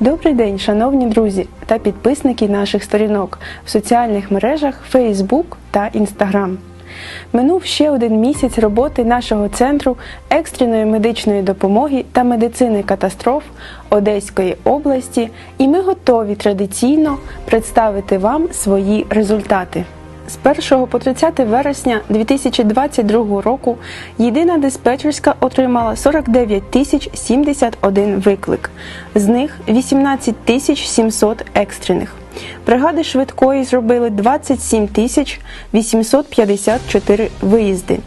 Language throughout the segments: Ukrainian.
Добрий день, шановні друзі та підписники наших сторінок в соціальних мережах Facebook та Instagram. Минув ще один місяць роботи нашого центру екстреної медичної допомоги та медицини катастроф Одеської області, і ми готові традиційно представити вам свої результати. З 1 по 30 вересня 2022 року єдина диспетчерська отримала 49 тисяч 71 виклик, з них 18 тисяч 700 екстрених. Бригади швидкої зробили 27 тисяч 854 виїзди,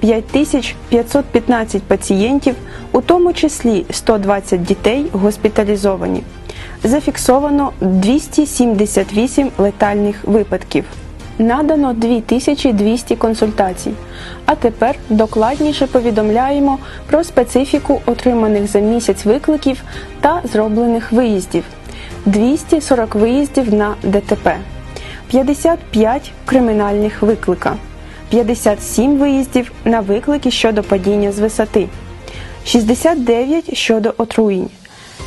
5515 пацієнтів, у тому числі 120 дітей госпіталізовані. Зафіксовано 278 летальних випадків. Надано 2200 консультацій. А тепер докладніше повідомляємо про специфіку отриманих за місяць викликів та зроблених виїздів. 240 виїздів на ДТП, 55 кримінальних виклика, 57 виїздів на виклики щодо падіння з висоти, 69 щодо отруєнь,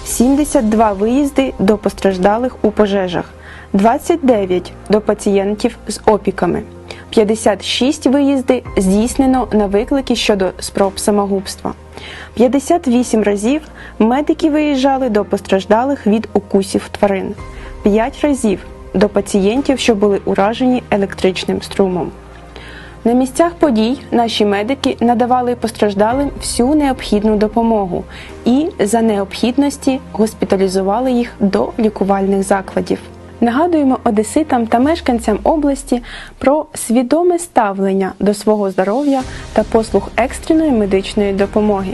72 виїзди до постраждалих у пожежах, 29 до пацієнтів з опіками, 56 виїзди здійснено на виклики щодо спроб самогубства. 58 разів медики виїжджали до постраждалих від укусів тварин, 5 разів до пацієнтів, що були уражені електричним струмом. На місцях подій наші медики надавали постраждалим всю необхідну допомогу і за необхідності госпіталізували їх до лікувальних закладів. Нагадуємо одеситам та мешканцям області про свідоме ставлення до свого здоров'я та послуг екстреної медичної допомоги.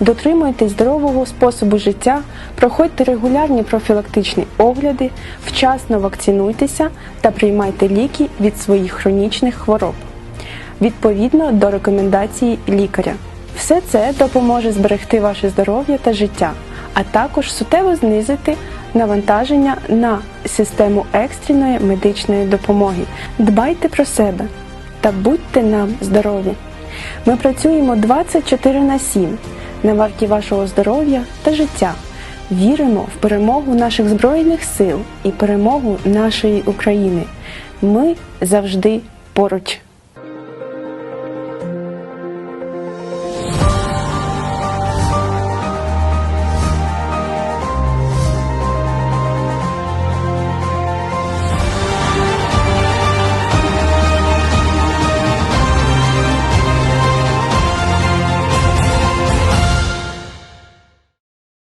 Дотримуйтесь здорового способу життя, проходьте регулярні профілактичні огляди, вчасно вакцинуйтеся та приймайте ліки від своїх хронічних хвороб відповідно до рекомендацій лікаря. Все це допоможе зберегти ваше здоров'я та життя, а також суттєво знизити навантаження на систему екстреної медичної допомоги. Дбайте про себе та будьте нам здорові. Ми працюємо 24 на 7 на варті вашого здоров'я та життя. Віримо в перемогу наших збройних сил і перемогу нашої України. Ми завжди поруч.